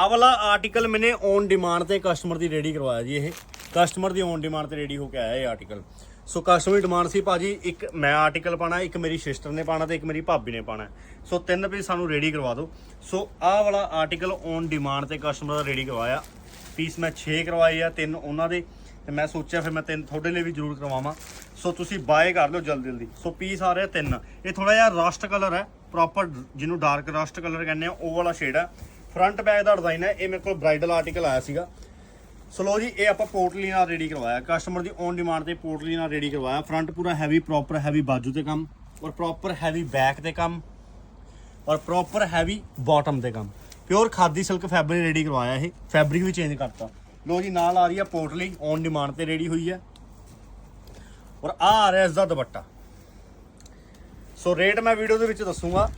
ਆਹ ਵਾਲਾ ਆਰਟੀਕਲ ਮੈਨੇ ਔਨ ਡਿਮਾਂਡ ਤੇ ਕਸਟਮਰ ਦੀ ਰੈਡੀ ਕਰਵਾਇਆ ਜੀ ਇਹ। ਕਸਟਮਰ ਦੀ ਔਨ ਡਿਮਾਂਡ ਤੇ ਰੈਡੀ ਹੋ ਕੇ ਆਇਆ ਇਹ ਆਰਟੀਕਲ ਸੋ ਕਸਟਮਰ ਦੀ ਡਿਮਾਂਡ ਸੀ ਭਾਜੀ ਇੱਕ ਮੈਂ ਆਰਟੀਕਲ ਪਾਣਾ, ਇੱਕ ਮੇਰੀ ਸਿਸਟਰ ਨੇ ਪਾਣਾ ਤੇ ਇੱਕ ਮੇਰੀ ਭਾਬੀ ਨੇ ਪਾਣਾ। ਸੋ ਤਿੰਨ ਪੀਸ ਸਾਨੂੰ ਰੈਡੀ ਕਰਵਾ ਦਿਓ। ਸੋ ਆਹ ਵਾਲਾ ਆਰਟੀਕਲ ਔਨ ਡਿਮਾਂਡ ਤੇ ਕਸਟਮਰ ਦਾ ਰੈਡੀ ਕਰਵਾਇਆ। ਪੀਸ ਮੈਂ 6 ਕਰਵਾਏ ਆ, ਤਿੰਨ ਉਹਨਾਂ ਦੇ। ਤੇ ਮੈਂ ਸੋਚਿਆ ਫਿਰ ਮੈਂ ਤਿੰਨ ਤੁਹਾਡੇ ਲਈ ਵੀ ਜ਼ਰੂਰ ਕਰਵਾਵਾਂ। ਸੋ ਤੁਸੀਂ ਬਾਏ ਕਰ ਲਓ ਜਲਦੀ ਜਲਦੀ। ਸੋ ਪੀਸ ਆ ਰਿਹਾ ਤਿੰਨ। ਇਹ ਥੋੜਾ ਜਿਹਾ ਰਸਟ ਕਲਰ ਹੈ। ਪ੍ਰੋਪਰ ਜਿਹਨੂੰ ਡਾਰਕ ਰਸਟ ਕਲਰ ਕਹਿੰਦੇ ਆ, ਉਹ ਵਾਲਾ ਸ਼ੇਡ ਹੈ ਫਰੰਟ ਬੈਕ ਦਾ ਡਿਜ਼ਾਈਨ ਹੈ, ਇਹ ਮੇਰੇ ਕੋਲ ਬ੍ਰਾਈਡਲ ਆਰਟੀਕਲ ਆਇਆ ਸੀਗਾ। ਸੋ ਲੋ ਜੀ, ਇਹ ਆਪਾਂ ਪੋਰਟਲੀ ਨਾਲ ਰੈਡੀ ਕਰਵਾਇਆ। ਕਸਟਮਰ ਦੀ ਔਨ ਡਿਮਾਂਡ ਤੇ ਪੋਰਟਲੀ ਨਾਲ ਰੈਡੀ ਕਰਵਾਇਆ। ਫਰੰਟ ਪੂਰਾ ਹੈਵੀ ਪ੍ਰੋਪਰ ਹੈਵੀ ਬਾਜੂ ਤੇ ਕੰਮ ਔਰ ਪ੍ਰੋਪਰ ਹੈਵੀ ਬੈਕ ਤੇ ਕੰਮ ਔਰ ਪ੍ਰੋਪਰ ਹੈਵੀ ਬਾਟਮ ਤੇ ਕੰਮ। Pure khadi silk fabric ready ਕਰਵਾਇਆ ਇਹ। ਫੈਬਰਿਕ ਵੀ ਚੇਂਜ ਕਰਤਾ। ਲੋ ਜੀ, ਨਾਲ ਆ ਰਹੀ ਹੈ ਪੋਰਟਲੀ ਔਨ ਡਿਮਾਂਡ ਤੇ ਰੈਡੀ ਹੋਈ ਹੈ। ਔਰ ਆ ਆ ਰਿਹਾ ਇਸ ਦਾ ਦੁਪੱਟਾ। ਸੋ ਰੇਟ ਮੈਂ ਵੀਡੀਓ ਦੇ ਵਿੱਚ ਦੱਸੂਗਾ।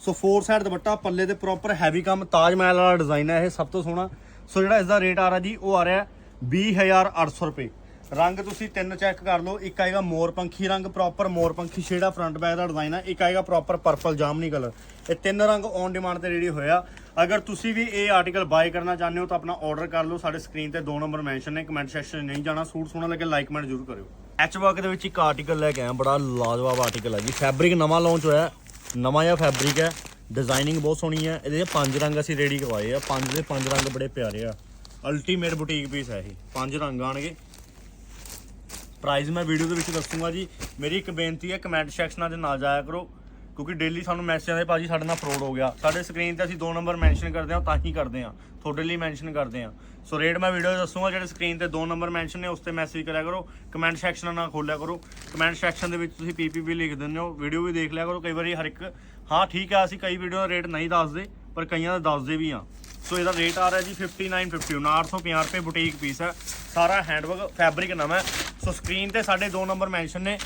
ਸੋ ਫੋਰ ਸਾਈਡ ਦੁਪੱਟਾ, ਪੱਲੇ ਤੇ ਪ੍ਰੋਪਰ ਹੈਵੀ ਕੰਮ, ਤਾਜ ਮਹਿਲ ਵਾਲਾ ਡਿਜ਼ਾਈਨ ਹੈ ਇਹ ਸਭ ਤੋਂ ਸੋਹਣਾ। ਸੋ ਜਿਹੜਾ ਇਸ ਦਾ ਰੇਟ ਆ ਰਿਹਾ ਜੀ, ਉਹ ਆ ਰਿਹਾ 20800 ਰੁਪਏ। ਰੰਗ ਤੁਸੀਂ ਤਿੰਨ ਚੈੱਕ ਕਰ ਲਓ, ਇੱਕ ਆਏਗਾ ਮੋਰ ਪੰਖੀ ਰੰਗ ਪ੍ਰੋਪਰ ਮੋਰ ਪੰਖੀ ਸ਼ੇਡਾ ਫਰੰਟ ਬੈਕ ਦਾ ਡਿਜ਼ਾਈਨ ਹੈ, ਇੱਕ ਆਏਗਾ ਪ੍ਰੋਪਰ ਪਰਪਲ ਜਾਮਨੀ ਕਲਰ ਇਹ ਤਿੰਨ ਰੰਗ ਔਨ ਡਿਮਾਂਡ ਤੇ ਰੈਡੀ ਹੋਇਆ ਅਗਰ ਤੁਸੀਂ ਵੀ ਇਹ ਆਰਟੀਕਲ ਬਾਏ ਕਰਨਾ ਚਾਹੁੰਦੇ ਹੋ ਤਾਂ ਆਪਣਾ ਆਰਡਰ ਕਰ ਲਓ, ਸਾਡੇ ਸਕਰੀਨ ਤੇ ਦੋ ਨੰਬਰ ਮੈਂਸ਼ਨ ਨੇ ਕਮੈਂਟ ਸੈਕਸ਼ਨ ਨਹੀਂ ਜਾਣਾ, ਸੂਟ ਸੋਹਣਾ ਲੱਗੇ ਲਾਈਕ ਕਮੈਂਟ ਜ਼ਰੂਰ ਕਰਿਓ। ਐਚ ਵਰਕ ਦੇ ਵਿੱਚ ਇੱਕ ਆਰਟੀਕਲ ਲੈ ਕੇ ਆਇਆ, ਬੜਾ ਲਾਜਵਾਬ ਆਰਟੀਕਲ ਹੈ ਜੀ। ਫੈਬਰਿਕ ਨਵਾਂ ਲਾਂਚ ਹੋਇਆ ਨਵਾਂ ਜਿਹਾ ਫੈਬਰਿਕ ਹੈ ਡਿਜ਼ਾਈਨਿੰਗ ਬਹੁਤ ਸੋਹਣੀ ਹੈ। ਇਹਦੇ ਪੰਜ ਰੰਗ ਅਸੀਂ ਰੈਡੀ ਕਰਵਾਏ ਆ। ਪੰਜ ਦੇ ਪੰਜ ਰੰਗ ਬੜੇ ਪਿਆਰੇ ਆ। ਅਲਟੀਮੇਟ ਬੁਟੀਕ ਪੀਸ ਹੈ ਇਹ। ਪੰਜ ਰੰਗ ਆਣਗੇ। ਪ੍ਰਾਈਸ ਮੈਂ ਵੀਡੀਓ ਦੇ ਵਿੱਚ ਦੱਸੂਗਾ ਜੀ। ਮੇਰੀ ਇੱਕ ਬੇਨਤੀ ਹੈ ਕਮੈਂਟ ਸੈਕਸ਼ਨਾਂ ਦੇ ਨਾ ਜਾਇਆ ਕਰੋ। ਕਿਉਂਕਿ ਡੇਲੀ ਸਾਨੂੰ ਮੈਸੇਜ ਆਉਂਦੇ, ਭਾਜੀ ਸਾਡੇ ਨਾਲ ਫਰੋਡ ਹੋ ਗਿਆ। ਸਾਡੇ ਸਕਰੀਨ ਤੇ ਅਸੀਂ ਦੋ ਨੰਬਰ ਮੈਂਸ਼ਨ ਕਰਦੇ ਹਾਂ, ਤਾਂ ਹੀ ਕਰਦੇ ਹਾਂ। ਤੁਹਾਡੇ ਲਈ ਮੈਂਸ਼ਨ ਕਰਦੇ ਹਾਂ। ਸੋ ਰੇਟ ਮੈਂ ਵੀਡੀਓ 'ਚ ਦੱਸੂਗਾ ਜਿਹੜੇ ਸਕਰੀਨ ਤੇ ਦੋ ਨੰਬਰ ਮੈਂਸ਼ਨ ਨੇ, ਉਸ ਤੇ ਮੈਸੇਜ ਕਰਿਆ ਕਰੋ। ਕਮੈਂਟ ਸੈਕਸ਼ਨ ਨਾ ਖੋਲਿਆ ਕਰੋ। ਕਮੈਂਟ ਸੈਕਸ਼ਨ ਦੇ ਵਿੱਚ ਤੁਸੀਂ ਪੀਪੀਪੀ ਲਿਖ ਦਿੰਦੇ ਹੋ। ਵੀਡੀਓ ਵੀ ਦੇਖ ਲਿਆ ਕਰੋ। ਕਈ ਵਾਰੀ ਹਰ ਇੱਕ, ਹਾਂ, ਠੀਕ ਹੈ ਅਸੀਂ ਕਈ ਵੀਡੀਓ ਦਾ ਰੇਟ ਨਹੀਂ ਦੱਸਦੇ, ਪਰ ਕਈਆਂ ਦਾ ਦੱਸਦੇ ਵੀ ਆ। ਸੋ ਇਹਦਾ ਰੇਟ ਆ ਰਿਹਾ ਜੀ 5950 850 ਰੁਪਏ ਬੁਟੀਕ ਪੀਸ ਹੈ। ਸਾਰਾ ਹੈਂਡਵਰਕ ਫੈਬਰਿਕ ਨਵਾਂ ਹੈ। ਸੋ ਸਕਰੀਨ ਤੇ ਸਾਡੇ ਦੋ ਨੰਬਰ ਮੈਂਸ਼ਨ ਨੇ।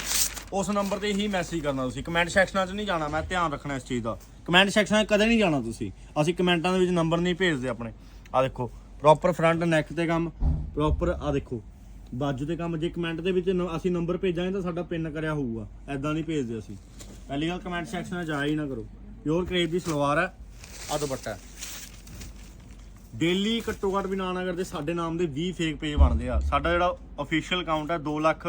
ਉਸ ਨੰਬਰ ਤੇ ਹੀ ਮੈਸੇਜ ਕਰਨਾ ਤੁਸੀਂ। ਕਮੈਂਟ ਸੈਕਸ਼ਨਾਂ 'ਚ ਨਹੀਂ ਜਾਣਾ। ਮੈਂ ਧਿਆਨ ਰੱਖਣਾ ਇਸ ਚੀਜ਼ ਦਾ। ਕਮੈਂਟ ਸੈਕਸ਼ਨਾਂ 'ਚ ਕਦੇ ਨਹੀਂ ਜਾਣਾ ਤੁਸੀਂ। ਅਸੀਂ ਕਮੈਂਟਾਂ ਦੇ ਵਿੱਚ ਨੰਬਰ ਨਹੀਂ ਭੇਜਦੇ ਆਪਣੇ। ਆ ਦੇਖੋ। ਪ੍ਰੋਪਰ ਫਰੰਟ ਨੈਕ ਤੇ ਕੰਮ ਪ੍ਰੋਪਰ ਆ ਦੇਖੋ। ਬਾਜੂ ਤੇ ਕੰਮ, ਜੇ ਕਮੈਂਟ ਦੇ ਵਿੱਚ ਨ- ਅਸੀਂ ਨੰਬਰ ਭੇਜਾਂਗੇ ਤਾਂ ਸਾਡਾ ਪਿੰਨ ਕਰਿਆ ਹੋਊਗਾ। ਐਦਾਂ ਨਹੀਂ ਭੇਜਦੇ ਅਸੀਂ। ਪਹਿਲੀ ਗੱਲ ਕਮੈਂਟ ਸੈਕਸ਼ਨ 'ਚ ਜਾਇਆ ਹੀ ਨਾ ਕਰੋ। ਪਿਓਰ ਕਰੇਪ ਦੀ ਸਲਵਾਰ ਹੈ, ਆ ਦੁਪੱਟਾ ਡੇਲੀ ਘੱਟੋ ਘੱਟ ਵੀ ਨਾ ਨਾ ਕਰਦੇ, ਸਾਡੇ ਨਾਮ ਦੇ 20 ਫੇਕ ਪੇਜ ਬਣਦੇ ਆ। ਸਾਡਾ ਜਿਹੜਾ ਅਫੀਸ਼ੀਅਲ ਅਕਾਊਂਟ ਹੈ 2 ਲੱਖ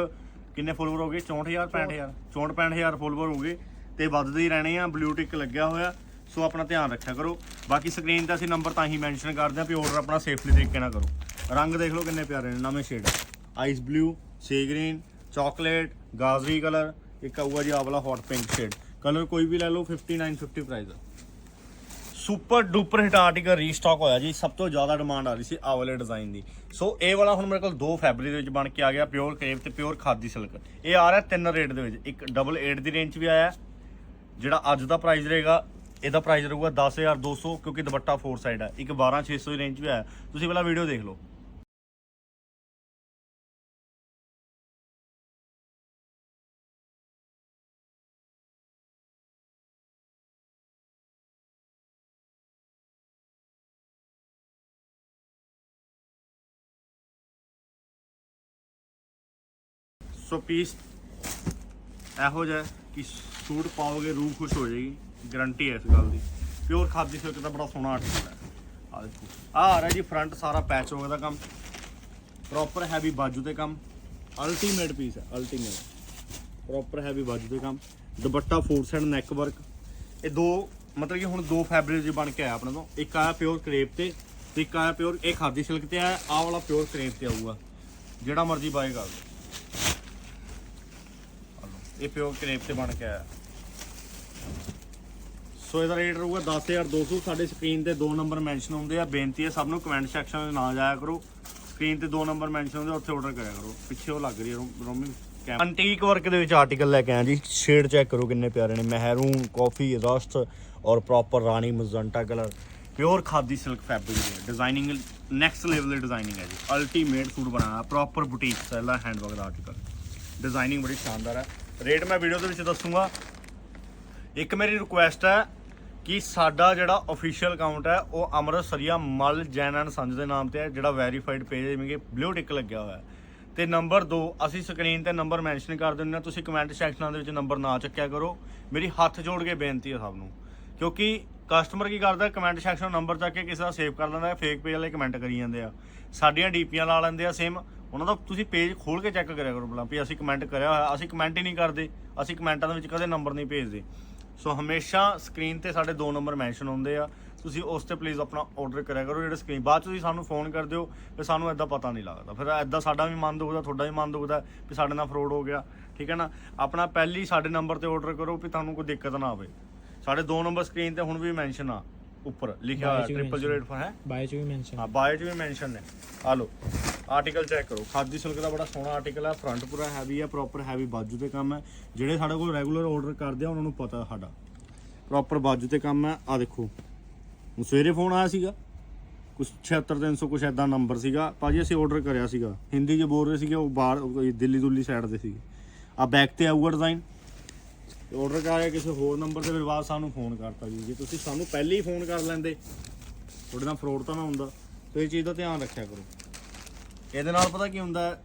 ਕਿੰਨੇ ਫੋਲੋਵਰ ਹੋ ਗਏ? 64000 65000 64 65000 ਫੋਲੋਵਰ ਹੋ ਗਏ। ਤੇ ਵੱਧਦੇ ਹੀ ਰਹਿਣੇ ਆ ਬਲੂ ਟਿਕ ਲੱਗਿਆ ਹੋਇਆ। ਸੋ ਆਪਣਾ ਧਿਆਨ ਰੱਖਿਆ ਕਰੋ। ਬਾਕੀ ਸਕਰੀਨ ਤੇ ਅਸੀਂ ਨੰਬਰ ਤਾਂ ਹੀ ਮੈਂਸ਼ਨ ਕਰਦੇ ਆ ਵੀ ਆਰਡਰ ਆਪਣਾ ਸੇਫਲੀ ਤਰੀਕੇ ਨਾਲ ਕਰੋ। ਰੰਗ ਦੇਖ ਲਓ ਕਿੰਨੇ ਪਿਆਰੇ ਨੇ, ਨਵੇਂ shade ice blue sea green chocolate ਗਾਜ਼ਰੀ colour ਇੱਕ ਆਊਗਾ ਜੀ ਆਵਲਾ ਵਾਲਾ ਹੌਟ ਪਿੰਕ ਸ਼ੇਡ ਕਲਰ ਕੋਈ ਵੀ ਲੈ ਲਓ 5950 ਪ੍ਰਾਈਸ ਆ। Super duper hit article restock ਹੋਇਆ ਜੀ, ਸਭ ਤੋਂ ਜ਼ਿਆਦਾ ਡਿਮਾਂਡ ਆ ਰਹੀ ਸੀ ਆਹ ਵਾਲੇ ਡਿਜ਼ਾਈਨ ਦੀ। ਸੋ ਇਹ ਵਾਲਾ ਹੁਣ ਮੇਰੇ ਕੋਲ ਦੋ ਫੈਬਰਿਕ ਦੇ ਵਿੱਚ ਬਣ ਕੇ ਆ ਗਿਆ ਪਿਓਰ ਕਰੇਪ ਤੇ ਪਿਓਰ ਖਾਦੀ ਸਿਲਕ ਇਹ ਆ ਰਿਹਾ ਤਿੰਨ ਰੇਟ ਦੇ ਵਿੱਚ, ਇੱਕ ਡਬਲ 8 ਦੀ ਰੇਂਜ ਵੀ ਆਇਆ, ਜਿਹੜਾ ਅੱਜ ਦਾ ਪ੍ਰਾਈਸ ਰਹੇਗਾ ਇਹਦਾ ਪ੍ਰਾਈਸ ਰਹੂਗਾ 10200 ਕਿਉਂਕਿ ਦੁਪੱਟਾ ਫੋਰ ਸਾਈਡ ਹੈ ਇੱਕ 12600 ਦੀ ਰੇਂਜ ਵੀ ਹੈ। ਤੁਸੀਂ ਪਹਿਲਾਂ ਵੀਡੀਓ ਦੇਖ ਲਓ। ਸੋ ਪੀਸ ਇਹੋ ਜਿਹਾ ਕਿ ਸੂਟ ਪਾਓਗੇ, ਰੂਹ ਖੁਸ਼ ਹੋ ਜਾਏਗੀ। ਗਾਰੰਟੀ ਹੈ ਇਸ ਗੱਲ ਦੀ। ਪਿਓਰ ਖਾਦੀ ਸਿਲਕ ਦਾ ਬੜਾ ਸੋਹਣਾ ਆਰਟੀਕਲ ਹੈ। ਆ ਦੇਖੋ। ਆ ਆ ਰਿਹਾ ਜੀ ਫਰੰਟ ਸਾਰਾ ਪੈਚ ਹੋ ਦਾ ਕੰਮ। ਪ੍ਰੋਪਰ ਹੈਵੀ ਬਾਜੂ ਤੇ ਕੰਮ। ਅਲਟੀਮੇਟ ਪੀਸ ਹੈ ਅਲਟੀਮੇਟ ਪ੍ਰੋਪਰ ਹੈਵੀ ਬਾਜੂ ਤੇ ਕੰਮ। Dupatta force and neck work ਇਹ ਦੋ, ਮਤਲਬ ਕਿ ਹੁਣ ਦੋ ਫੈਬਰਿਕ ਜੀ ਬਣ ਕੇ ਆਇਆ ਆਪਣੇ ਤੋਂ। ਇੱਕ ਆਇਆ ਪਿਓਰ ਕਰੇਪ ਤੇ ਤੇ ਇੱਕ ਆਇਆ ਪਿਓਰ ਇਹ ਖਾਦੀ ਸਿਲਕ ਤੇ ਆਇਆ। ਆਹ ਵਾਲਾ ਪਿਓਰ ਕਰੇਪ ਤੇ ਆਊਗਾ। ਜਿਹੜਾ ਮਰਜ਼ੀ ਬਾਏ ਕਰ ਲਓ। ਇਹ ਪਿਓਰ ਕਰੇਪ ਤੇ ਬਣ ਕੇ ਆਇਆ। ਸੋ ਇਹਦਾ ਰੇਟ ਰਹੂਗਾ 10200 ਸਾਡੇ ਸਕਰੀਨ ਤੇ ਦੋ ਨੰਬਰ ਮੈਂਸ਼ਨ ਹੁੰਦੇ ਆ। ਬੇਨਤੀ ਹੈ ਸਭ ਨੂੰ ਕਮੈਂਟ ਸੈਕਸ਼ਨ 'ਚ ਨਾ ਜਾਇਆ ਕਰੋ। ਸਕਰੀਨ ਤੇ ਦੋ ਨੰਬਰ ਮੈਂਸ਼ਨ ਹੁੰਦੇ ਉੱਥੇ ਆਰਡਰ ਕਰਿਆ ਕਰੋ। ਪਿੱਛੇ ਉਹ ਲੱਗ ਰਹੀ ਹੈ ਰੋਮਿੰਗ ਅੰਟੀਕ ਵਰਕ ਦੇ ਵਿੱਚ ਆਰਟੀਕਲ ਲੈ ਕੇ ਆਇਆ ਜੀ। ਸ਼ੇਡ ਚੈੱਕ ਕਰੋ ਕਿੰਨੇ ਪਿਆਰੇ ਨੇ। ਮਹਿਰੂਨ ਕਾਫੀ ਰਸਟ ਔਰ ਪ੍ਰੋਪਰ ਰਾਣੀ magenta colour pure khadi silk fabric ਹੈ ਡਿਜ਼ਾਈਨਿੰਗ ਨੈਕਸਟ ਲੈਵਲ ਦੀ ਡਿਜ਼ਾਈਨਿੰਗ ਹੈ ਜੀ। ਅਲਟੀਮੇਟ ਸੂਟ ਬਣਾਇਆ ਪ੍ਰੋਪਰ ਬੁਟੀਕ ਸਟਾਈਲ ਦਾ ਹੈਂਡਵਰਕ ਦਾ ਆਰਟੀਕਲ ਡਿਜ਼ਾਈਨਿੰਗ ਬੜੀ ਸ਼ਾਨਦਾਰ ਹੈ। ਰੇਟ ਮੈਂ ਵੀਡੀਓ ਦੇ ਵਿੱਚ ਦੱਸੂਗਾ। ਇੱਕ ਮੇਰੀ ਰਿਕੁਐਸਟ ਹੈ ਕਿ ਸਾਡਾ ਜਿਹੜਾ ਅਫੀਸ਼ੀਅਲ ਅਕਾਊਂਟ ਹੈ, ਉਹ ਅਮਰਤ ਮਲ ਜੈਨ ਐਂਡ ਸੰਜ ਦੇ ਨਾਮ ਤੇ ਹੈ, ਜਿਹੜਾ ਵੈਰੀਫਾਈਡ ਪੇਜ ਹੈ, ਜਿਵੇਂ ਬਲੂ ਟਿਕ ਲੱਗਿਆ ਹੋਇਆ ਹੈ। ਤੇ ਨੰਬਰ 2 ਅਸੀਂ ਸਕਰੀਨ ਤੇ ਨੰਬਰ ਮੈਂਸ਼ਨ ਕਰ ਦਿੰਦੇ ਹਾਂ, ਤੁਸੀਂ ਕਮੈਂਟ ਸੈਕਸ਼ਨਾਂ ਦੇ ਵਿੱਚ ਨੰਬਰ ਨਾ ਚੱਕਿਆ ਕਰੋ। ਮੇਰੀ ਹੱਥ ਜੋੜ ਕੇ ਬੇਨਤੀ ਹੈ ਸਭ ਨੂੰ, ਕਿਉਂਕਿ ਕਸਟਮਰ ਕੀ ਕਰਦਾ ਕਮੈਂਟ ਸੈਕਸ਼ਨ ਨੰਬਰ ਚੱਕ ਕੇ ਕਿਸੇ ਦਾ ਸੇਵ ਕਰ ਲੈਂਦਾ ਫੇਕ ਪੇਜ ਵਾਲੇ ਕਮੈਂਟ ਕਰੀ ਜਾਂਦੇ ਆ। ਸਾਡੀਆਂ ਡੀਪੀਆਂ ਲਾ ਲੈਂਦੇ ਆ ਸੇਮ ਉਹਨਾਂ ਦਾ ਤੁਸੀਂ ਪੇਜ ਖੋਲ ਕੇ ਚੈੱਕ ਕਰਿਆ ਕਰੋ ਪਹਿਲਾਂ ਵੀ ਅਸੀਂ ਕਮੈਂਟ ਕਰਿਆ ਹੋਇਆ, ਅਸੀਂ ਕਮੈਂਟ ਹੀ ਨਹੀਂ ਕਰਦੇ, ਅਸੀਂ ਕਮੈਂਟਾਂ ਦੇ ਵਿੱਚ ਕਦੇ ਨੰਬਰ ਨਹੀਂ ਭੇਜਦੇ। ਸੋ ਹਮੇਸ਼ਾ ਸਕਰੀਨ ਤੇ ਸਾਡੇ ਦੋ ਨੰਬਰ ਮੈਂਸ਼ਨ ਹੁੰਦੇ ਆ। ਤੁਸੀਂ ਉਸ ਤੇ ਪਲੀਜ਼ ਆਪਣਾ ਆਰਡਰ ਕਰਿਆ ਕਰੋ, ਜਿਹੜੇ ਸਕਰੀਨ ਬਾਅਦ ਚ ਤੁਸੀਂ ਸਾਨੂੰ ਫੋਨ ਕਰ ਦਿਓ ਤੇ ਸਾਨੂੰ ਐਦਾਂ ਪਤਾ ਨਹੀਂ ਲੱਗਦਾ। ਫਿਰ ਐਦਾਂ ਸਾਡਾ ਵੀ ਮਨ ਦੁਖਦਾ, ਤੁਹਾਡਾ ਵੀ ਮਨ ਦੁਖਦਾ ਵੀ ਸਾਡੇ ਨਾਲ ਫਰੋਡ ਹੋ ਗਿਆ। ਠੀਕ ਹੈ ਨਾ? ਆਪਣਾ ਪਹਿਲੀ ਸਾਡੇ ਨੰਬਰ ਤੇ ਆਰਡਰ ਕਰੋ ਵੀ ਤੁਹਾਨੂੰ ਕੋਈ ਦਿੱਕਤ ਨਾ ਆਵੇ। ਸਾਡੇ ਦੋ ਨੰਬਰ ਸਕਰੀਨ ਤੇ ਹੁਣ ਵੀ ਮੈਂਸ਼ਨ ਆ। ਉੱਪਰ ਲਿਖਿਆ ਹੋਇਆ ਬਾਈ ਚ ਵੀ 0084 ਹੈ? ਬਾਏ ਚ ਵੀ ਮੈਂਸ਼ਨ ਹਾਂ ਬਾਇਓ 'ਚ ਵੀ ਮੈਂਸ਼ਨ ਨੇ। ਆ ਲਓ ਆਰਟੀਕਲ ਚੈੱਕ ਕਰੋ। ਖਾਦੀ ਸਿਲਕ ਦਾ ਬੜਾ ਸੋਹਣਾ ਆਰਟੀਕਲ ਹੈ ਫਰੰਟ ਪੂਰਾ ਹੈਵੀ ਹੈ ਪ੍ਰੋਪਰ ਹੈਵੀ ਬਾਜੂ ਤੇ ਕੰਮ ਹੈ ਜਿਹੜੇ ਸਾਡੇ ਕੋਲ ਰੈਗੂਲਰ ਆਰਡਰ ਕਰਦੇ ਆ ਉਹਨਾਂ ਨੂੰ ਪਤਾ ਸਾਡਾ। ਪ੍ਰੋਪਰ ਬਾਜੂ ਤੇ ਕੰਮ ਹੈ ਆ ਦੇਖੋ। ਹੁਣ ਸਵੇਰੇ ਫੋਨ ਆਇਆ ਸੀਗਾ। ਕੁਛ 76300 ਕੁਛ ਐਦਾਂ ਨੰਬਰ ਸੀਗਾ। ਭਾਜੀ ਅਸੀਂ ਆਰਡਰ ਕਰਿਆ ਸੀਗਾ। ਹਿੰਦੀ 'ਚ ਬੋਲ ਰਹੇ ਸੀਗੇ ਉਹ ਬਾਹਰ ਕੋਈ ਦਿੱਲੀ ਦੁੱਲੀ ਸਾਈਡ ਦੇ ਸੀਗੇ। ਆ ਬੈਕ ਤੇ ਆਊਗਾ ਡਿਜ਼ਾਈਨ ਆਰਡਰ ਕਰਾਇਆ ਕਿਸੇ ਹੋਰ ਨੰਬਰ ਤੇ ਫਿਰ ਬਾਅਦ ਸਾਨੂੰ ਫੋਨ ਕਰਤਾ ਜੀ। ਜੇ ਤੁਸੀਂ ਸਾਨੂੰ ਪਹਿਲੇ ਹੀ ਫੋਨ ਕਰ ਲੈਂਦੇ, ਤੁਹਾਡੇ ਨਾਲ ਫਰੋਡ ਤਾਂ ਨਾ ਹੁੰਦਾ, ਤੇ ਇਹ ਚੀਜ਼ ਦਾ ਧਿਆਨ ਰੱਖਿਆ ਕਰੋ। ਇਹਦੇ ਨਾਲ ਪਤਾ ਕੀ ਹੁੰਦਾ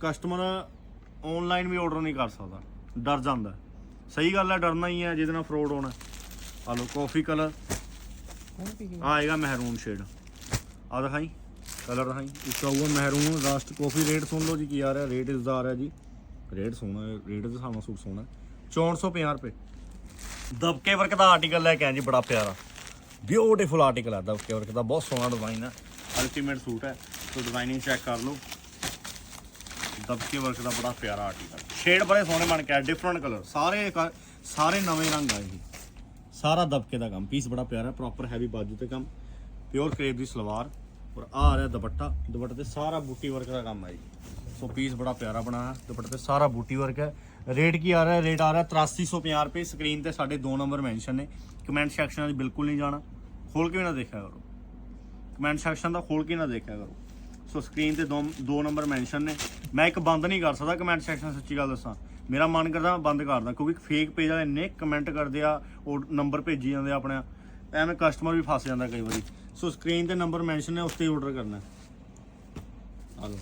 ਕਸਟਮਰ ਆਨਲਾਈਨ ਵੀ ਆਰਡਰ ਨਹੀਂ ਕਰ ਸਕਦਾ, ਡਰ ਜਾਂਦਾ। ਸਹੀ ਗੱਲ ਹੈ, ਡਰਨਾ ਹੀ ਹੈ, ਜਿਹਦੇ ਨਾਲ ਫਰੋਡ ਹੋਣਾ। ਆ ਲਓ ਕਾਫੀ ਕਲਰ ਆਏਗਾ ਮਹਿਰੂਨ ਸ਼ੇਡ ਆ ਦਿਖਾਈ ਕਲਰ ਦਿਖਾਈ। ਇੱਕ ਆਊਗਾ ਮਹਿਰੂਨ ਰਾਸਟ ਕਾਫੀ ਰੇਟ ਸੁਣ ਲਓ ਜੀ, ਕੀ ਆ ਰਿਹਾ ਰੇਟ ਇਸ ਦਾ ਆ ਰਿਹਾ ਜੀ। ਰੇਟ ਸੋਹਣਾ ਰੇਟ ਦੇ ਹਿਸਾਬ ਨਾਲ ਸੂਟ ਸੋਹਣਾ ਹੈ 6450 ਰੁਪਏ। ਦਬਕੇ ਵਰਕ ਦਾ ਆਰਟੀਕਲ ਲੈ ਕੇ ਆਇਆ ਜੀ, ਬੜਾ ਪਿਆਰਾ। ਬਿਊਟੀਫੁਲ ਆਰਟੀਕਲ ਹੈ ਦਬਕੇ ਵਰਕ ਦਾ ਬਹੁਤ ਸੋਹਣਾ ਡਿਜ਼ਾਈਨ ਹੈ ਅਲਟੀਮੇਟ ਸੂਟ ਹੈ ਸੋ ਡਿਜ਼ਾਈਨਿੰਗ ਚੈੱਕ ਕਰ ਲਓ। ਦਬਕੇ ਵਰਕ ਦਾ ਬੜਾ ਪਿਆਰਾ ਆਰਟੀਕਲ ਸ਼ੇਡ ਬੜੇ ਸੋਹਣੇ ਬਣ ਕੇ ਆ ਡਿਫਰੈਂਟ ਕਲਰ ਸਾਰੇ ਕ- ਸਾਰੇ ਨਵੇਂ ਰੰਗ ਆ ਇਹ। ਸਾਰਾ ਦਬਕੇ ਦਾ ਕੰਮ ਪੀਸ ਬੜਾ ਪਿਆਰਾ ਪ੍ਰੋਪਰ ਹੈਵੀ ਬਾਜੂ ਤੇ ਕੰਮ। ਪਿਓਰ ਕਰੇਪ ਦੀ ਸਲਵਾਰ, ਔਰ ਆ ਰਿਹਾ ਦੁਪੱਟਾ। ਦੁਪੱਟੇ ਤੇ ਸਾਰਾ ਬੂਟੀ ਵਰਕ ਦਾ ਕੰਮ ਆ ਜੀ। ਸੋ ਪੀਸ ਬੜਾ ਪਿਆਰਾ ਬਣਾਇਆ, ਦੁਪੱਟੇ ਤੇ ਸਾਰਾ ਬੂਟੀ ਵਰਕ ਹੈ। ਰੇਟ ਕੀ ਆ ਰਿਹਾ? ਰੇਟ ਆ ਰਿਹਾ 8350 ਰੁਪਏ। ਸਕਰੀਨ ਤੇ ਸਾਡੇ ਦੋ ਨੰਬਰ ਮੈਂਸ਼ਨ ਨੇ। ਕਮੈਂਟ ਸੈਕਸ਼ਨ ਵਿੱਚ ਬਿਲਕੁਲ ਨਹੀਂ ਜਾਣਾ। ਖੋਲ ਕੇ ਵੀ ਨਾ ਦੇਖਿਆ ਕਰੋ। ਕਮੈਂਟ ਸੈਕਸ਼ਨ ਦਾ ਖੋਲ ਕੇ ਨਾ ਦੇਖਿਆ ਕਰੋ। ਸੋ ਸਕਰੀਨ ਤੇ ਦੋ ਦੋ ਨੰਬਰ ਮੈਂਸ਼ਨ ਨੇ। ਮੈਂ ਇੱਕ ਬੰਦ ਨਹੀਂ ਕਰ ਸਕਦਾ ਕਮੈਂਟ ਸੈਕਸ਼ਨ, ਸੱਚੀ ਗੱਲ ਦੱਸਾਂ। ਮੇਰਾ ਮਨ ਕਰਦਾ ਮੈਂ ਬੰਦ ਕਰਦਾ, ਕਿਉਂਕਿ ਫੇਕ ਪੇਜ ਵਾਲੇ ਇੰਨੇ ਕਮੈਂਟ ਕਰਦੇ ਆ, ਉਹ ਨੰਬਰ ਭੇਜੀ ਜਾਂਦੇ ਆ ਆਪਣੇ ਐਵੇਂ ਕਸਟਮਰ ਵੀ ਫਸ ਜਾਂਦਾ ਕਈ ਵਾਰੀ। ਸੋ ਸਕਰੀਨ ਤੇ ਨੰਬਰ ਮੈਂਸ਼ਨ ਨੇ, ਉਸ ਤੇ ਆਰਡਰ ਕਰਨਾ। ਹੈ। ਆ ਲਓ।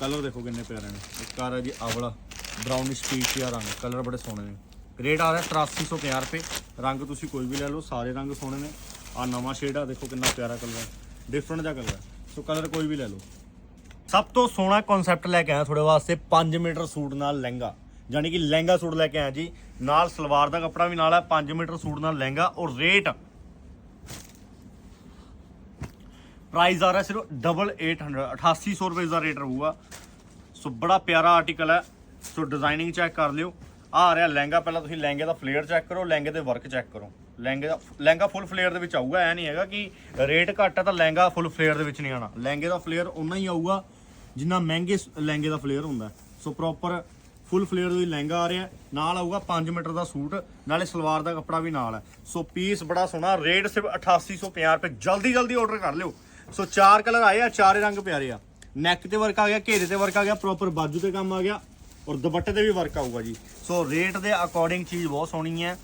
ਕਲਰ ਦੇਖੋ ਕਿੰਨੇ ਪਿਆਰੇ ਨੇ। ਇੱਕ ਆ ਰਿਹਾ ਜੀ, ਆਵਲਾ। ਬ੍ਰਾਊਨਿਸ਼ ਪੀਚ ਆ ਰੰਗ ਕਲਰ ਬੜੇ ਸੋਹਣੇ ਨੇ। ਰੇਟ ਆ ਰਿਹਾ 8350 ਰੁਪਏ। ਰੰਗ ਤੁਸੀਂ ਕੋਈ ਵੀ ਲੈ ਲਓ, ਸਾਰੇ ਰੰਗ ਸੋਹਣੇ ਨੇ। ਆ ਨਵਾਂ ਸ਼ੇਡ ਆ, ਦੇਖੋ ਕਿੰਨਾ ਪਿਆਰਾ ਕਲਰ ਹੈ। ਡਿਫਰੈਂਟ ਜਿਹਾ ਕਲਰ ਹੈ। ਸੋ ਕਲਰ ਕੋਈ ਵੀ ਲੈ ਲਓ। ਸਭ ਤੋਂ ਸੋਹਣਾ ਕਨਸੈਪਟ ਲੈ ਕੇ ਆਇਆ ਤੁਹਾਡੇ ਵਾਸਤੇ 5 ਮੀਟਰ ਸੂਟ ਨਾਲ ਲਹਿੰਗਾ। ਯਾਨੀ ਕਿ ਲਹਿੰਗਾ ਸੂਟ ਲੈ ਕੇ ਆਇਆ ਜੀ। ਨਾਲ ਸਲਵਾਰ ਦਾ ਕੱਪੜਾ ਵੀ ਨਾਲ ਹੈ 5 ਮੀਟਰ ਸੂਟ ਨਾਲ ਲਹਿੰਗਾ। ਔਰ ਰੇਟ ਪ੍ਰਾਈਸ ਆ ਰਿਹਾ ਸਿਰਫ ਡਬਲ 800 8800 ਰੁਪਏ ਦਾ ਰੇਟ ਰਹੂਗਾ। ਸੋ ਬੜਾ ਪਿਆਰਾ ਆਰਟੀਕਲ ਹੈ। ਸੋ ਡਿਜ਼ਾਈਨਿੰਗ ਚੈੱਕ ਕਰ ਲਿਓ। ਆ ਰਿਹਾ ਲਹਿੰਗਾ, ਪਹਿਲਾਂ ਤੁਸੀਂ ਲਹਿੰਗੇ ਦਾ ਫਲੇਅਰ ਚੈੱਕ ਕਰੋ, ਲਹਿੰਗੇ ਦੇ ਵਰਕ ਚੈੱਕ ਕਰੋ। ਲਹਿੰਗੇ ਦਾ ਲਹਿੰਗਾ ਫੁੱਲ ਫਲੇਅਰ ਦੇ ਵਿੱਚ ਆਊਗਾ, ਐ ਨਹੀਂ ਹੈਗਾ ਕਿ ਰੇਟ ਘੱਟ ਹੈ ਤਾਂ ਲਹਿੰਗਾ ਫੁੱਲ ਫਲੇਅਰ ਦੇ ਵਿੱਚ ਨਹੀਂ ਆਣਾ ਲਹਿੰਗੇ ਦਾ ਫਲੇਅਰ ਉਨਾ ਹੀ ਆਊਗਾ ਜਿੰਨਾ ਮਹਿੰਗੇ ਲਹਿੰਗੇ ਦਾ ਫਲੇਅਰ ਹੁੰਦਾ। ਸੋ ਪ੍ਰੋਪਰ ਫੁੱਲ ਫਲੇਅਰ ਦਾ ਲਹਿੰਗਾ ਆ ਰਿਹਾ। ਨਾਲ ਆਊਗਾ 5 ਮੀਟਰ ਦਾ ਸੂਟ, ਨਾਲੇ ਸਲਵਾਰ ਦਾ ਕੱਪੜਾ ਵੀ ਨਾਲ ਹੈ। ਸੋ ਪੀਸ ਬੜਾ ਸੋਹਣਾ ਰੇਟ ਸਿਰਫ 8850 ਰੁਪਏ। ਜਲਦੀ ਜਲਦੀ ਆਰਡਰ ਕਰ ਲਿਓ। ਸੋ ਚਾਰ ਕਲਰ ਆਏ ਆ, ਚਾਰੇ ਰੰਗ ਪਿਆਰੇ ਆ। ਨੈਕ ਤੇ ਵਰਕ ਆ ਗਿਆ, ਘੇਰੇ ਤੇ ਵਰਕ ਆ ਗਿਆ ਪ੍ਰੋਪਰ ਬਾਜੂ ਤੇ ਕੰਮ ਆ ਗਿਆ। ਔਰ ਦੁਪੱਟੇ ਤੇ ਵੀ ਵਰਕ ਆਊਗਾ ਜੀ। ਸੋ ਰੇਟ ਦੇ ਅਕੋਰਡਿੰਗ ਚੀਜ਼ ਬਹੁਤ ਸੋਹਣੀ ਹੈ।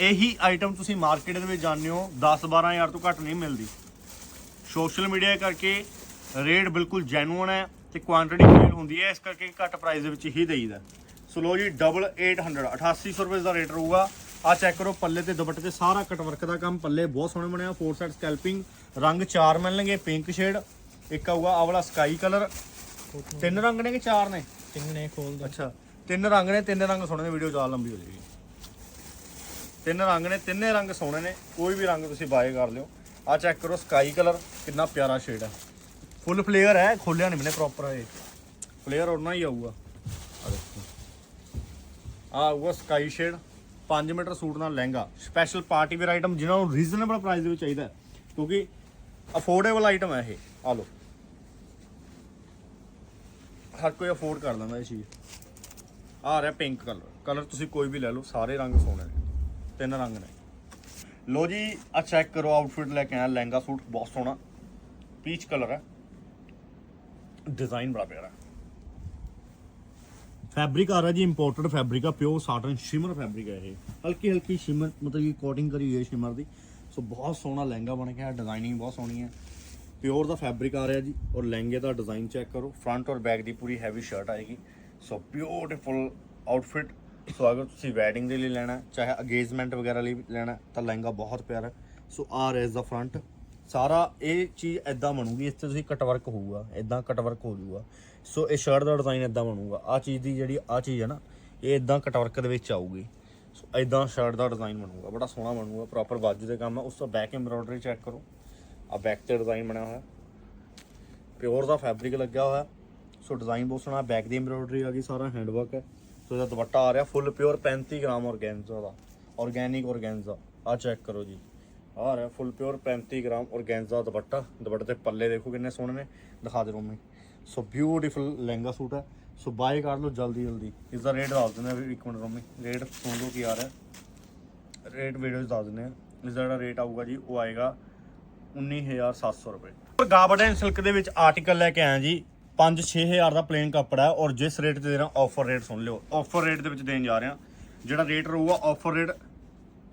ਇਹੀ ਆਈਟਮ ਤੁਸੀਂ ਮਾਰਕੀਟ ਦੇ ਵਿੱਚ ਜਾਂਦੇ ਹੋ 10 12000 ਤੋਂ ਘੱਟ ਨਹੀਂ ਮਿਲਦੀ। ਸੋਸ਼ਲ ਮੀਡੀਆ ਕਰਕੇ ਰੇਟ ਬਿਲਕੁਲ ਜੈਨੂਅਨ ਹੈ ਤੇ ਕੁਆਂਟੀਟੀ ਫੇਲ ਹੁੰਦੀ ਹੈ, ਇਸ ਕਰਕੇ ਘੱਟ ਪ੍ਰਾਈਸ ਦੇ ਵਿੱਚ ਹੀ ਦੇਈਦਾ। ਸੋ ਲੋ ਜੀ ਡਬਲ 800 8800 ਰੁਪਏ ਦਾ ਰੇਟ ਰਹੂਗਾ। ਆ ਚੈੱਕ ਕਰੋ, ਪੱਲੇ ਤੇ ਦੁਪੱਟੇ ਤੇ ਸਾਰਾ ਕਟ ਵਰਕ ਦਾ ਕੰਮ। ਪੱਲੇ ਬਹੁਤ ਸੋਹਣੇ ਬਣਿਆ ਫੋਰ ਸਾਈਡ ਸਕੈਲਪਿੰਗ ਰੰਗ ਚਾਰ ਮਿਲਣਗੇ ਪਿੰਕ ਸ਼ੇਡ ਇੱਕ ਆਊਗਾ ਆ ਵਾਲਾ ਸਕਾਈ ਕਲਰ ਤਿੰਨ ਰੰਗ ਨੇ ਕਿ ਚਾਰ ਨੇ? ਤਿੰਨ ਨੇ ਖੋਲ ਦੋ। ਅੱਛਾ, ਤਿੰਨ ਰੰਗ ਨੇ, ਤਿੰਨੇ ਰੰਗ ਸੋਹਣੇ ਨੇ ਵੀਡੀਓ ਜ਼ਿਆਦਾ ਲੰਬੀ ਹੋ ਜਾਏਗੀ। ਤਿੰਨ ਰੰਗ ਨੇ, ਤਿੰਨੇ ਰੰਗ ਸੋਹਣੇ ਨੇ, ਕੋਈ ਵੀ ਰੰਗ ਤੁਸੀਂ ਬਾਏ ਕਰ ਲਿਓ। ਆ ਚੈੱਕ ਕਰੋ ਸਕਾਈ ਕਲਰ ਕਿੰਨਾ ਪਿਆਰਾ ਸ਼ੇਡ ਹੈ ਫੁੱਲ ਫਲੇਅਰ ਹੈ, ਖੋਲਿਆ ਨਹੀਂ ਮੈਨੇ ਪ੍ਰੋਪਰ ਇਹ। ਫਲੇਅਰ ਉਹਨਾਂ ਹੀ ਆਊਗਾ। ਆ ਦੇਖੋ। ਆ ਆਊਗਾ ਸਕਾਈ ਸ਼ੇਡ 5 ਮੀਟਰ ਸੂਟ ਨਾਲ lehenga. Special party wear item ਜਿਹਨਾਂ ਨੂੰ ਰੀਜ਼ਨੇਬਲ ਪ੍ਰਾਈਸ ਦੇ ਵਿੱਚ ਚਾਹੀਦਾ ਕਿਉਂਕਿ ਅਫੋਰਡੇਬਲ ਆਈਟਮ ਹੈ ਇਹ। ਆ ਲਓ। ਹਰ ਕੋਈ ਅਫੋਰਡ ਕਰ ਲੈਂਦਾ ਇਹ ਚੀਜ਼। ਆ ਰਿਹਾ ਪਿੰਕ ਕਲਰ ਕਲਰ ਤੁਸੀਂ ਕੋਈ ਵੀ ਲੈ ਲਓ, ਸਾਰੇ ਰੰਗ ਸੋਹਣੇ ਨੇ। ਤਿੰਨ ਰੰਗ ਨੇ। ਲੋ ਜੀ, ਆ ਚੈੱਕ ਕਰੋ ਆਊਟਫਿਟ ਲੈ ਕੇ ਆਇਆ, ਲਹਿੰਗਾ ਸੂਟ, ਬਹੁਤ ਸੋਹਣਾ। ਪੀਚ ਕਲਰ ਹੈ। ਡਿਜ਼ਾਈਨ ਬੜਾ ਪਿਆਰਾ ਫੈਬਰਿਕ ਆ ਰਿਹਾ ਜੀ ਇੰਪੋਰਟਡ ਫੈਬਰਿਕ ਆ ਪਿਓਰ ਸਾਟਨ ਸ਼ਿਮਰ ਫੈਬਰਿਕ ਹੈ ਇਹ। ਹਲਕੀ ਹਲਕੀ ਸ਼ਿਮਰ ਮਤਲਬ ਕਿ ਕੋਟਿੰਗ ਕਰੀ ਹੋਈ ਹੈ ਸ਼ਿਮਰ ਦੀ। ਸੋ ਬਹੁਤ ਸੋਹਣਾ ਲਹਿੰਗਾ ਬਣ ਗਿਆ ਡਿਜ਼ਾਈਨਿੰਗ ਬਹੁਤ ਸੋਹਣੀ ਹੈ। ਪਿਓਰ ਦਾ ਫੈਬਰਿਕ ਆ ਰਿਹਾ ਜੀ ਔਰ ਲਹਿੰਗੇ ਦਾ ਡਿਜ਼ਾਈਨ ਚੈੱਕ ਕਰੋ। ਫਰੰਟ ਔਰ ਬੈਕ ਦੀ ਪੂਰੀ ਹੈਵੀ ਸ਼ਰਟ ਆਏਗੀ। ਸੋ ਬਿਊਟੀਫੁਲ ਆਊਟਫਿਟ ਸੋ ਅਗਰ ਤੁਸੀਂ ਵੈਡਿੰਗ ਦੇ ਲਈ ਲੈਣਾ, ਚਾਹੇ ਅਗੇਜਮੈਂਟ ਵਗੈਰਾ ਲਈ ਲੈਣਾ, ਤਾਂ ਲਹਿੰਗਾ ਬਹੁਤ ਪਿਆਰਾ ਸੋ ਆ ਰਿਹਾ ਇਸ ਦਾ ਫਰੰਟ ਸਾਰਾ ਇਹ ਚੀਜ਼ ਐਦਾਂ ਬਣੂਗੀ, ਇਸ ਤੇ ਤੁਸੀਂ ਕਟ ਵਰਕ ਹੋਊਗਾ ਐਦਾਂ ਕਟ ਵਰਕ ਹੋ ਜਾਊਗਾ। ਸੋ ਇਹ ਸ਼ਰਟ ਦਾ ਡਿਜ਼ਾਈਨ ਐਦਾਂ ਬਣੂਗਾ। ਆ ਚੀਜ਼ ਦੀ ਜਿਹੜੀ, ਆ ਚੀਜ਼ ਹੈ ਨਾ, ਇਹ ਐਦਾਂ ਕਟ ਵਰਕ ਦੇ ਵਿੱਚ ਆਊਗੀ। ਸੋ ਐਦਾਂ ਸ਼ਰਟ ਦਾ ਡਿਜ਼ਾਈਨ ਬਣੂਗਾ, ਬੜਾ ਸੋਹਣਾ ਬਣੂਗਾ ਪ੍ਰੋਪਰ ਬਾਜੂ ਦੇ ਕੰਮ ਆ। ਉਸ ਤੋਂ ਬੈਕ ਐਮਬ੍ਰੋਇਡਰੀ ਚੈੱਕ ਕਰੋ। ਆ ਬੈਕ ਤੇ ਡਿਜ਼ਾਈਨ ਬਣਿਆ ਹੋਇਆ। ਪਿਓਰ ਦਾ ਫੈਬਰਿਕ ਲੱਗਿਆ ਹੋਇਆ। ਸੋ ਡਿਜ਼ਾਈਨ ਬਹੁਤ ਸੋਹਣਾ ਬੈਕ ਦੀ ਐਮਬ੍ਰੋਇਡਰੀ ਆ ਗਈ, ਸਾਰਾ ਹੈਂਡ ਵਰਕ ਹੈ। ਸੋ ਇਹਦਾ ਦੁਪੱਟਾ ਆ ਰਿਹਾ ਫੁੱਲ ਪਿਓਰ 35 ਗ੍ਰਾਮ ਔਰਗੈਂਜ਼ਾ ਦਾ ਔਰਗੈਨਿਕ ਔਰਗੈਂਜ਼ਾ ਆ ਚੈੱਕ ਕਰੋ ਜੀ। ਆ ਰਿਹਾ full pure 35 gram organza dupatta. ਦੁਪੱਟੇ ਤੇ ਪੱਲੇ ਦੇਖੋ ਕਿੰਨੇ ਸੋਹਣੇ ਨੇ। ਦਿਖਾ ਦੇ Romi. So beautiful lehenga suit ਹੈ। ਸੋ ਬਾਏ ਕਰ ਲਓ ਜਲਦੀ ਜਲਦੀ। ਇਸ ਦਾ ਰੇਟ ਦੱਸ ਦਿੰਦੇ ਆ ਵੀ ਇੱਕ ਮਿੰਟ ਰੋਮੀ। ਰੇਟ ਸੁਣ ਲਓ ਕੀ ਆ ਰਿਹਾ। ਰੇਟ ਵੀਡੀਓ 'ਚ ਦੱਸ ਦਿੰਦੇ ਆ ਇਸ ਦਾ ਜਿਹੜਾ ਰੇਟ ਆਊਗਾ ਜੀ, ਉਹ ਆਏਗਾ 19700 ਰੁਪਏ। ਪਰ ਗਾਰਡਨ ਸਿਲਕ ਦੇ ਵਿੱਚ ਆਰਟੀਕਲ ਲੈ ਕੇ ਆਇਆ ਜੀ 5-6000 ਦਾ ਪਲੇਨ ਕੱਪੜਾ ਹੈ ਔਰ ਜਿਸ ਰੇਟ ਤੇ ਦੇ ਰਹਾ ਆਫਰ ਰੇਟ ਸੁਣ ਲਿਓ। ਆਫਰ ਰੇਟ ਦੇ ਵਿੱਚ ਦੇਣ ਜਾ ਰਹੇ ਹਾਂ। ਜਿਹੜਾ ਰੇਟ ਰਹੂਗਾ ਆਫਰ ਰੇਟ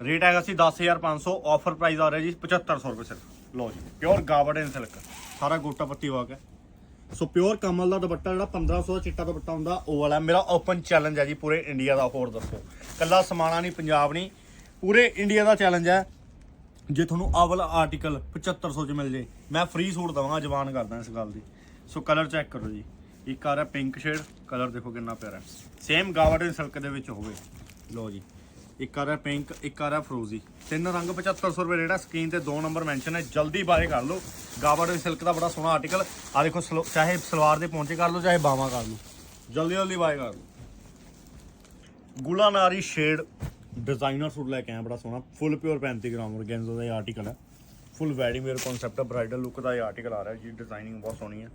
ਰੇਟ ਹੈਗਾ ਸੀ 10500 ਆਫਰ ਪ੍ਰਾਈਸ ਆ ਰਿਹਾ ਜੀ 7500 ਰੁਪਏ ਸਿਰਫ। ਲਓ ਜੀ ਪਿਓਰ ਗਾਰਡਨ ਸਿਲਕ, ਸਾਰਾ ਗੋਟਾ ਪੱਤੀ ਵਾਕ ਹੈ ਸੋ ਪਿਓਰ ਕਮਲ ਦਾ ਦੁਪੱਟਾ ਜਿਹੜਾ 1500 ਦਾ ਚਿੱਟਾ ਦੁਪੱਟਾ ਹੁੰਦਾ, ਉਹ ਵਾਲਾ ਮੇਰਾ ਓਪਨ ਚੈਲੰਜ ਹੈ ਜੀ ਪੂਰੇ ਇੰਡੀਆ ਦਾ, ਹੋਰ ਦੱਸੋ। ਕੱਲਾ ਸਮਾਣਾ ਨਹੀਂ, ਪੰਜਾਬ ਨਹੀਂ, ਪੂਰੇ ਇੰਡੀਆ ਦਾ ਚੈਲੰਜ ਹੈ। ਜੇ ਤੁਹਾਨੂੰ ਆਹ ਵਾਲਾ ਆਰਟੀਕਲ 7500 ਚ ਮਿਲ ਜੇ, ਮੈਂ ਫ੍ਰੀ ਸੂਟ ਦਵਾਂਗਾ, ਜਵਾਨ ਕਰਦਾ ਇਸ ਗੱਲ ਦੀ। ਸੋ ਕਲਰ ਚੈੱਕ ਕਰੋ ਜੀ। ਇੱਕ ਆ ਰਿਹਾ ਪਿੰਕ ਸ਼ੇਡ ਕਲਰ ਦੇਖੋ ਕਿੰਨਾ ਪਿਆਰਾ ਸੇਮ ਗਾਵਟ ਗਾਵਰਡਨ ਸਿਲਕ ਦੇ ਵਿੱਚ ਹੋਵੇ। ਲਓ ਜੀ। ਇੱਕ ਆ ਰਿਹਾ ਪਿੰਕ ਇੱਕ ਆ ਰਿਹਾ ਫਰੋਜ਼ੀ ਤਿੰਨ ਰੰਗ 7500 ਰੁਪਏ ਜਿਹੜਾ ਸਕਰੀਨ ਤੇ ਦੋ ਨੰਬਰ ਮੈਂਸ਼ਨ ਹੈ। ਜਲਦੀ ਬਾਏ ਕਰ ਲਓ। ਗਾਵਰਡਨ ਸਿਲਕ ਦਾ ਬੜਾ ਸੋਹਣਾ ਆਰਟੀਕਲ ਆ ਦੇਖੋ ਸਲੋ- ਚਾਹੇ ਸਲਵਾਰ ਦੇ ਪਹੁੰਚੇ ਕਰ ਲਓ, ਚਾਹੇ ਬਾਵਾ ਕਰ ਲਓ। ਜਲਦੀ ਜਲਦੀ ਬਾਏ ਕਰ ਲਓ। ਗੁਲਾਨਾਰੀ ਸ਼ੇਡ ਡਿਜ਼ਾਈਨਰ ਸੂਟ ਲੈ ਕੇ ਆਇਆ, ਬੜਾ ਸੋਹਣਾ। ਫੁੱਲ ਪਿਓਰ 35 ਗ੍ਰਾਮ ਔਰਗੈਂਜ਼ਾ ਦਾ ਇਹ ਆਰਟੀਕਲ ਹੈ। ਫੁੱਲ ਵੈਡਿੰਗ ਵੇਅਰ ਕਨਸੈਪਟ ਹੈ ਬ੍ਰਾਈਡਲ ਲੁੱਕ ਦਾ ਇਹ ਆਰਟੀਕਲ ਆ ਰਿਹਾ ਜੀ ਡਿਜ਼ਾਈਨਿੰਗ ਬਹੁਤ ਸੋਹਣੀ ਹੈ।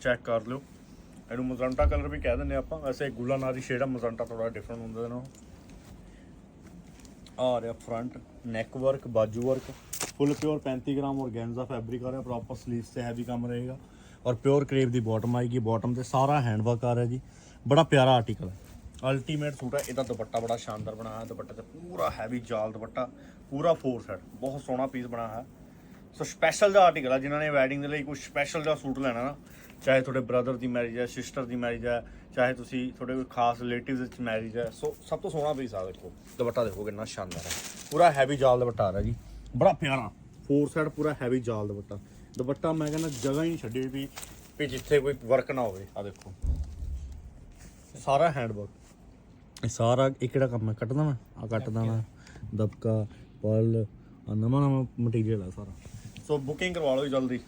ਚੈੱਕ ਕਰ ਲਿਓ। ਇਹਨੂੰ ਮਜ਼ੰਟਾ ਕਲਰ ਵੀ ਕਹਿ ਦਿੰਦੇ ਆਪਾਂ। ਵੈਸੇ ਗੁਲਾਨਾਰੀ ਸ਼ੇਡ ਆ ਮਜ਼ੰਟਾ ਥੋੜਾ ਡਿਫਰੈਂਟ ਹੁੰਦਾ ਇਹਨਾਂ ਨਾਲੋਂ ਆ ਰਿਹਾ ਫਰੰਟ ਨੈਕ ਵਰਕ ਬਾਜੂ work full pure 35 gram organza fabric ਆ ਰਿਹਾ ਪ੍ਰੋਪਰ ਸਲੀਵਸ ਤੇ ਹੈਵੀ ਕੰਮ ਰਹੇਗਾ। ਔਰ ਪਿਓਰ ਕਰੇਪ ਦੀ ਬਾਟਮ ਆਏਗੀ ਬਾਟਮ ਤੇ ਸਾਰਾ ਹੈਂਡ ਵਰਕ ਆ ਰਿਹਾ ਜੀ। ਬੜਾ ਪਿਆਰਾ ਆਰਟੀਕਲ ਹੈ। ਅਲਟੀਮੇਟ ਸੂਟ ਹੈ ਇਹਦਾ ਦੁਪੱਟਾ ਬੜਾ ਸ਼ਾਨਦਾਰ ਬਣਾਇਆ ਹੈ ਦੁਪੱਟੇ ਤੇ ਪੂਰਾ ਹੈਵੀ ਜਾਲ ਦੁਪੱਟਾ, ਪੂਰਾ ਫੋਰ ਸੈਟ ਬਹੁਤ ਸੋਹਣਾ ਪੀਸ ਬਣਾਇਆ ਹੈ ਸੋ ਸਪੈਸ਼ਲ ਦਾ ਆਰਟੀਕਲ ਆ, ਜਿਨ੍ਹਾਂ ਨੇ ਵੈਡਿੰਗ ਦੇ ਲਈ ਕੋਈ ਸਪੈਸ਼ਲ ਦਾ ਸੂਟ ਲੈਣਾ ਨਾ, ਚਾਹੇ ਤੁਹਾਡੇ ਬ੍ਰਦਰ ਦੀ ਮੈਰਿਜ ਹੈ ਸਿਸਟਰ ਦੀ ਮੈਰਿਜ ਹੈ, ਚਾਹੇ ਤੁਸੀਂ ਤੁਹਾਡੇ ਕੋਈ ਖਾਸ ਰਿਲੇਟਿਵਸ ਵਿੱਚ ਮੈਰਿਜ ਹੈ। ਸੋ ਸਭ ਤੋਂ ਸੋਹਣਾ ਪੀਸ ਆ, ਦੇਖੋ, ਦੁਪੱਟਾ ਦੇਖੋ ਕਿੰਨਾ ਸ਼ਾਨਦਾਰ ਹੈ। ਪੂਰਾ ਹੈਵੀ ਜਾਲ ਦੁਪੱਟਾ ਆ ਰਿਹਾ ਜੀ, ਬੜਾ ਪਿਆਰਾ ਫੋਰ ਸਾਈਡ ਪੂਰਾ ਹੈਵੀ ਜਾਲ ਦੁਪੱਟਾ। ਦੁਪੱਟਾ ਮੈਂ ਕਹਿੰਦਾ ਜਗ੍ਹਾ ਹੀ ਨਹੀਂ ਛੱਡੀ ਵੀ ਵੀ ਜਿੱਥੇ ਕੋਈ ਵਰਕ ਨਾ ਹੋਵੇ ਆ ਦੇਖੋ। ਸਾਰਾ ਹੈਂਡ ਇਹ ਸਾਰਾ ਇਹ ਕਿਹੜਾ ਕੰਮ ਹੈ? ਕੱਟਦਾ ਮੈਂ? ਆ ਕੱਟਦਾ ਮੈਂ। ਦਬਕਾ ਪਰਲ ਆ ਨਵਾਂ ਨਵਾਂ ਮਟੀਰੀਅਲ ਆ ਸਾਰਾ। ਸੋ ਬੁਕਿੰਗ ਕਰਵਾ ਲਓ ਜੀ ਜਲਦੀ।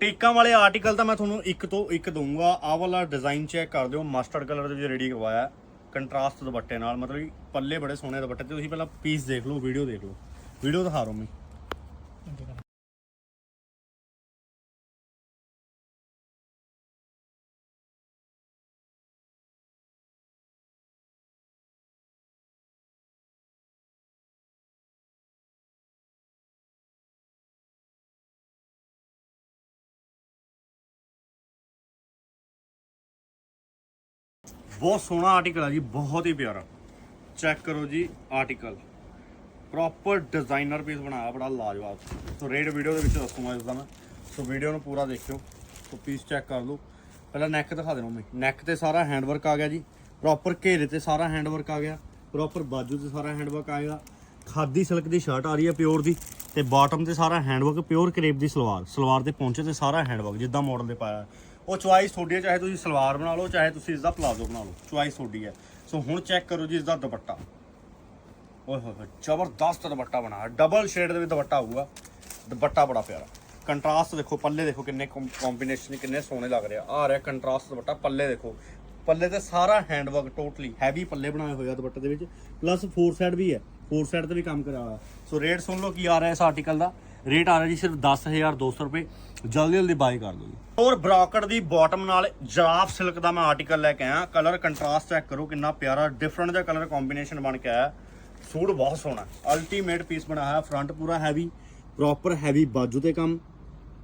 ਟੀਕਾਂ ਵਾਲੇ ਆਰਟੀਕਲ ਤਾਂ ਮੈਂ ਤੁਹਾਨੂੰ ਇੱਕ ਤੋਂ ਇੱਕ ਦਊਂਗਾ। ਆਹ ਵਾਲਾ ਡਿਜ਼ਾਈਨ ਚੈੱਕ ਕਰ ਦਿਓ। ਮਸਟਰਡ ਕਲਰ ਦੇ ਵਿੱਚ ਰੈਡੀ ਕਰਵਾਇਆ ਕੰਟਰਾਸਟ ਦੁਪੱਟੇ ਨਾਲ। ਮਤਲਬ ਕਿ ਪੱਲੇ ਬੜੇ ਸੋਹਣੇ ਦੁਪੱਟੇ। ਤੇ ਤੁਸੀਂ ਪਹਿਲਾਂ ਪੀਸ ਦੇਖ ਲਓ ਵੀਡੀਓ ਦੇਖ ਲਓ। ਵੀਡੀਓ ਦਿਖਾ ਰੋ ਮੈਂ। ਬਹੁਤ ਸੋਹਣਾ ਆਰਟੀਕਲ ਆ ਜੀ, ਬਹੁਤ ਹੀ ਪਿਆਰਾ। ਚੈੱਕ ਕਰੋ ਜੀ ਆਰਟੀਕਲ ਪ੍ਰੋਪਰ ਡਿਜ਼ਾਈਨਰ ਪੀਸ ਬਣਾਇਆ, ਬੜਾ ਲਾਜਵਾਬ। ਸੋ ਰੇਟ ਵੀਡੀਓ ਦੇ ਵਿੱਚ ਦੱਸੂਗਾ ਇਸ ਦਾ ਮੈਂ ਸੋ ਵੀਡੀਓ ਨੂੰ ਪੂਰਾ ਦੇਖਿਓ। ਸੋ ਪੀਸ ਚੈੱਕ ਕਰ ਲਓ। ਪਹਿਲਾਂ ਨੈਕ ਦਿਖਾ ਦੇਣਾ ਮੈਂ ਨੈਕ ਤੇ ਸਾਰਾ ਹੈਂਡ ਵਰਕ ਆ ਗਿਆ ਜੀ। ਪ੍ਰੋਪਰ ਘੇਰੇ ਤੇ ਸਾਰਾ ਹੈਂਡ ਵਰਕ ਆ ਗਿਆ। ਪ੍ਰੋਪਰ ਬਾਜੂ ਤੇ ਸਾਰਾ ਹੈਂਡ ਵਰਕ ਆਏਗਾ ਖਾਦੀ ਸਿਲਕ ਦੀ ਸ਼ਰਟ ਆ ਰਹੀ ਹੈ ਪਿਓਰ ਦੀ। ਤੇ ਬਾਟਮ ਤੇ ਸਾਰਾ ਹੈਂਡ ਵਰਕ ਪਿਓਰ ਕਰੇਪ ਦੀ ਸਲਵਾਰ। ਸਲਵਾਰ ਦੇ ਪਹੁੰਚੇ ਤੇ ਸਾਰਾ ਹੈਂਡ ਵਰਕ ਜਿੱਦਾਂ ਮਾਡਲ ਦੇ ਪਾਇਆ। ਉਹ ਚੁਆਇਸ ਤੁਹਾਡੀ ਹੈ, ਚਾਹੇ ਤੁਸੀਂ ਸਲਵਾਰ ਬਣਾ ਲਓ, ਚਾਹੇ ਤੁਸੀਂ ਇਸ ਦਾ ਪਲਾਜ਼ੋ ਬਣਾ ਲਓ, ਚੁਆਇਸ ਤੁਹਾਡੀ ਹੈ। ਸੋ ਹੁਣ ਚੈੱਕ ਕਰੋ ਜੀ ਇਸ ਦਾ ਦੁਪੱਟਾ। ਓਏ ਹੋਏ ਜ਼ਬਰਦਸਤ ਦੁਪੱਟਾ ਬਣਾ ਡਬਲ ਸ਼ੇਡ ਦੇ ਵਿੱਚ ਦੁਪੱਟਾ ਹੋਊਗਾ ਦੁਪੱਟਾ ਬੜਾ ਪਿਆਰਾ। ਕੰਟਰਾਸਟ ਦੇਖੋ, ਪੱਲੇ ਦੇਖੋ ਕਿੰਨੇ ਕੰਬੀਨੇਸ਼ਨ ਕਿੰਨੇ ਸੋਹਣੇ ਲੱਗ ਰਿਹਾ ਆ। ਰਿਹਾ ਕੰਟਰਾਸਟ ਦੁਪੱਟਾ, ਪੱਲੇ ਦੇਖੋ। ਪੱਲੇ ਤੇ ਸਾਰਾ ਹੈਂਡ ਵਰਕ ਟੋਟਲੀ ਹੈਵੀ ਪੱਲੇ ਬਣਾਏ ਹੋਏ ਆ ਦੁਪੱਟੇ ਦੇ ਵਿੱਚ। ਪਲੱਸ ਫੋਰ ਸਾਈਡ ਵੀ ਹੈ। ਫੋਰ ਸਾਈਡ ਤੇ ਵੀ ਕੰਮ ਕਰਿਆ ਹੋਇਆ। ਸੋ ਰੇਟ ਸੁਣ ਲਓ ਕੀ ਆ ਰਿਹਾ ਇਸ ਆਰਟੀਕਲ ਦਾ। ਰੇਟ ਆ ਰਿਹਾ ਜੀ ਸਿਰਫ 10200 ਰੁਪਏ। ਜਲਦੀ ਜਲਦੀ ਬਾਈ ਕਰ ਲਓ ਜੀ। ਔਰ ਬ੍ਰੌਕਟ ਦੀ ਬਾਟਮ ਨਾਲ ਜਰਾਫ ਸਿਲਕ ਦਾ ਮੈਂ ਆਰਟੀਕਲ ਲੈ ਕੇ ਆਇਆ। ਕਲਰ ਕੰਟਰਾਸਟ ਚੈੱਕ ਕਰੋ ਕਿੰਨਾ ਪਿਆਰਾ ਡਿਫਰੈਂਟ ਜਿਹਾ ਕਲਰ ਕੰਬੀਨੇਸ਼ਨ ਬਣ ਕੇ ਆਇਆ। ਸੂਟ ਬਹੁਤ ਸੋਹਣਾ। ਅਲਟੀਮੇਟ ਪੀਸ ਬਣਾਇਆ ਫਰੰਟ ਪੂਰਾ ਹੈਵੀ ਪ੍ਰੋਪਰ ਹੈਵੀ ਬਾਜੂ ਤੇ ਕੰਮ।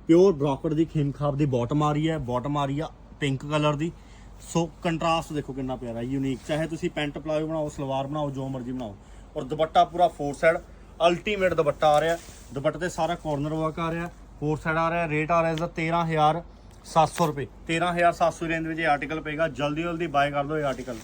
ਪਿਓਰ ਬ੍ਰੌਕਟ ਦੀ ਖਿਮਖਾਬ ਦੀ ਬਾਟਮ ਆ ਰਹੀ ਹੈ। ਬਾਟਮ ਆ ਰਹੀ ਆ ਪਿੰਕ ਕਲਰ ਦੀ। ਸੋ ਕੰਟਰਾਸਟ ਦੇਖੋ ਕਿੰਨਾ ਪਿਆਰਾ ਯੂਨੀਕ ਚਾਹੇ ਤੁਸੀਂ ਪੈਂਟ ਪਲਾਜੋ ਬਣਾਓ, ਸਲਵਾਰ ਬਣਾਓ, ਜੋ ਮਰਜ਼ੀ ਬਣਾਓ। ਔਰ ਦੁਪੱਟਾ ਪੂਰਾ ਫੋਰ ਸਾਈਡ ਅਲਟੀਮੇਟ ਦੁਪੱਟਾ ਆ ਰਿਹਾ। ਦੁਪੱਟੇ ਤੇ ਸਾਰਾ ਕਾਰਨਰ ਵਰਕ ਆ ਰਿਹਾ। ਹੋਰ ਸਾਈਡ ਆ ਰਿਹਾ ਰੇਟ ਆ ਰਿਹਾ ਇਸ ਦਾ 13700 ਰੁਪਏ। 13700 ਰੇਂਜ ਵਿੱਚ ਇਹ ਆਰਟੀਕਲ ਪਏਗਾ। ਜਲਦੀ ਜਲਦੀ ਬਾਏ ਕਰ ਲਓ ਇਹ ਆਰਟੀਕਲ